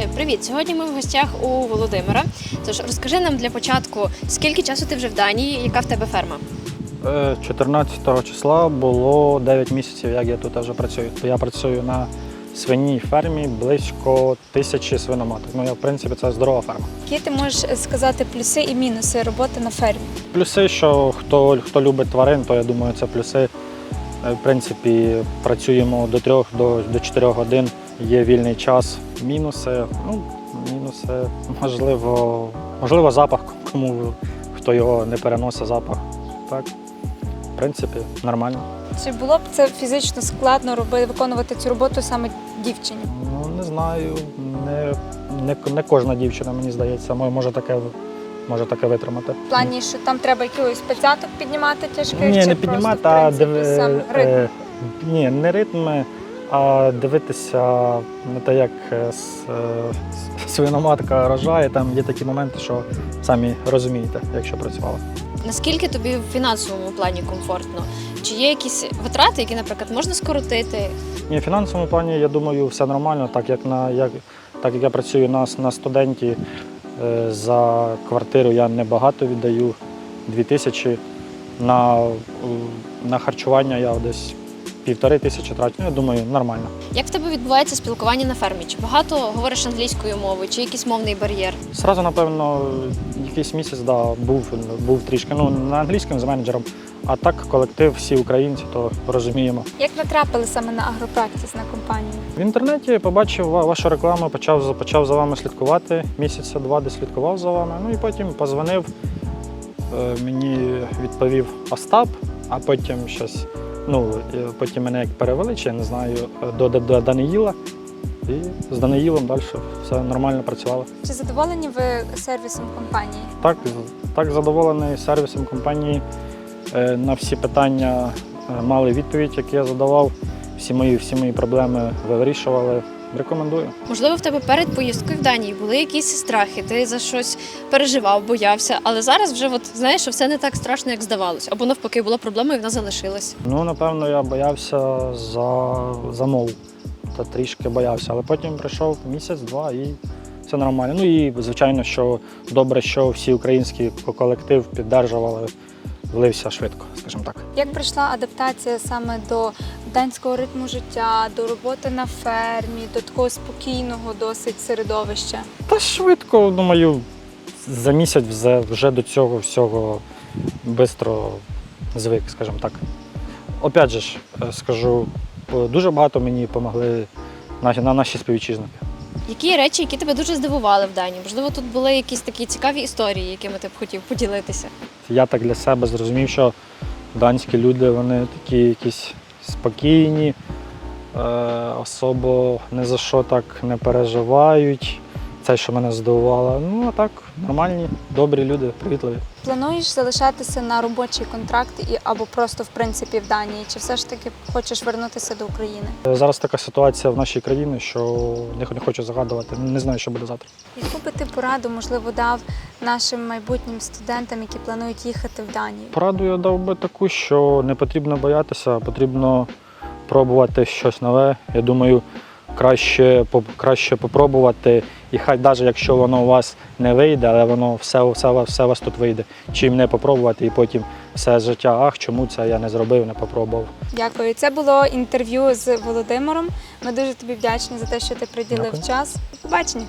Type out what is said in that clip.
Е, Привіт! Сьогодні ми в гостях у Володимира. Тож розкажи нам для початку, скільки часу ти вже в Данії, яка в тебе ферма? Е, 14 числа було 9 місяців, як я тут вже працюю. Я працюю на свиній фермі близько тисячі свиноматок. Ну, я, в принципі, це здорова ферма. Які ти можеш сказати плюси і мінуси роботи на фермі? Плюси, що хто, хто любить тварин, то я думаю, це плюси. Е, В принципі, працюємо до 3 до, до 4 годин, є вільний час. Мінуси, ну, мінуси, можливо, можливо, запах, кому хто його не переносить запах. Так, в принципі, нормально. Чи було б це фізично складно робити, виконувати цю роботу саме дівчині? Ну, не знаю. Не, не, не кожна дівчина, мені здається, може таке, може таке витримати. В плані, що там треба якихось п'ятдесяток піднімати тяжких? Ні, чи не просто, піднімати, в а принципі, диви, сам ритм? е, ні, не ритми, а дивитися на те, як е, е, свиноматка рожає. Там є такі моменти, що самі розумієте, якщо працювали. Наскільки тобі в фінансовому плані комфортно? Чи є якісь витрати, які, наприклад, можна скоротити? Ні, в фінансовому плані, я думаю, все нормально, так як на як, так як я працюю на, на студенті, е, за квартиру я небагато віддаю, 2 тисячі. На, на харчування я десь півтори тисячі трачу. Ну, я думаю, нормально. Як в тебе відбувається спілкування на фермі? Чи багато говориш англійською мовою, чи якийсь мовний бар'єр? Зразу, напевно, якийсь місяць да, був, був трішки ну, на англійському з менеджером, а так колектив, всі українці, то розуміємо. Як натрапили саме на агропрактис на компанію? В інтернеті побачив вашу рекламу, почав, за- почав за вами слідкувати. Місяця два де слідкував за вами. Ну і потім позвонив. Е, Мені відповів Остап, а потім щось. Ну, е, потім мене як перевели, чи я не знаю, е, до, до, до Даниїла. І з Даниїлом далі все нормально працювало. Чи задоволені ви сервісом компанії? Так, так задоволений сервісом компанії. Е, На всі питання мали відповідь, які я задавав. Всі мої, всі мої проблеми ви вирішували. Рекомендую. Можливо, в тебе перед поїздкою в Данії були якісь страхи, ти за щось переживав, боявся, але зараз вже от знаєш, що все не так страшно, як здавалось. Або навпаки, була проблема, і вона залишилась. Ну, напевно, я боявся за, за мову. Та трішки боявся, але потім прийшов місяць-два і все нормально. Ну і звичайно, що добре, що всі українські колектив піддержували, влився швидко, скажімо так. Як пройшла адаптація саме до данського ритму життя, до роботи на фермі, до такого спокійного досить середовища? Та швидко, думаю, за місяць вже, вже до цього всього швидко звик, скажімо так. Опять же е, скажу, е, дуже багато мені допомогли на наші співвітчизники. Які речі, які тебе дуже здивували в Данії? Можливо, тут були якісь такі цікаві історії, якими ти б хотів поділитися. Я так для себе зрозумів, що данські люди вони такі якісь спокійні, е, особо ні за що так не переживають. Це, що мене здивувало. Ну, а так, нормальні, добрі люди, привітливі. Плануєш залишатися на робочий контракт і або просто в принципі в Данії? Чи все ж таки хочеш вернутися до України? Е, Зараз така ситуація в нашій країні, що не, не хочу загадувати, не знаю, що буде завтра. Яку би ти пораду можливо дав нашим майбутнім студентам, які планують їхати в Данію? Пораду я дав би таку, що не потрібно боятися, потрібно пробувати щось нове. Я думаю, краще, краще попробувати, і хай навіть якщо воно у вас не вийде, але воно все, все, все у вас тут вийде. Чим не попробувати, і потім все життя, ах, чому це я не зробив, не попробував. Дякую. Це було інтерв'ю з Володимиром. Ми дуже тобі вдячні за те, що ти приділив Дякую. час. Побачення.